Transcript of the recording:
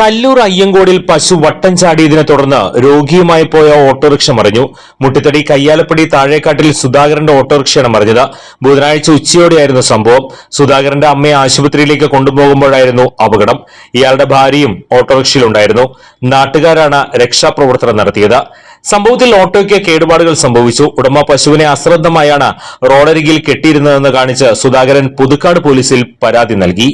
കല്ലൂർ അയ്യങ്കോടിൽ പശു വട്ടം ചാടിയതിനെ തുടർന്ന് രോഗിയുമായി പോയ ഓട്ടോറിക്ഷ മറിഞ്ഞു. മുട്ടിത്തടി കയ്യാലപ്പടി താഴേക്കാട്ടിൽ സുധാകരന്റെ ഓട്ടോറിക്ഷയാണ് മറിഞ്ഞത്. ബുധനാഴ്ച ഉച്ചയോടെയായിരുന്നു സംഭവം. സുധാകരന്റെ അമ്മയെ ആശുപത്രിയിലേക്ക് കൊണ്ടുപോകുമ്പോഴായിരുന്നു അപകടം. ഇയാളുടെ ഭാര്യയും ഓട്ടോറിക്ഷയിലുണ്ടായിരുന്നു. നാട്ടുകാരാണ് രക്ഷാപ്രവർത്തനം നടത്തിയത്. സംഭവത്തിൽ ഓട്ടോയ്ക്ക് കേടുപാടുകൾ സംഭവിച്ചു. ഉടമ പശുവിനെ അശ്രദ്ധമായാണ് റോഡരികിൽ കെട്ടിയിരുന്നതെന്ന് കാണിച്ച് സുധാകരൻ പുതുക്കാട് പോലീസിൽ പരാതി നൽകി.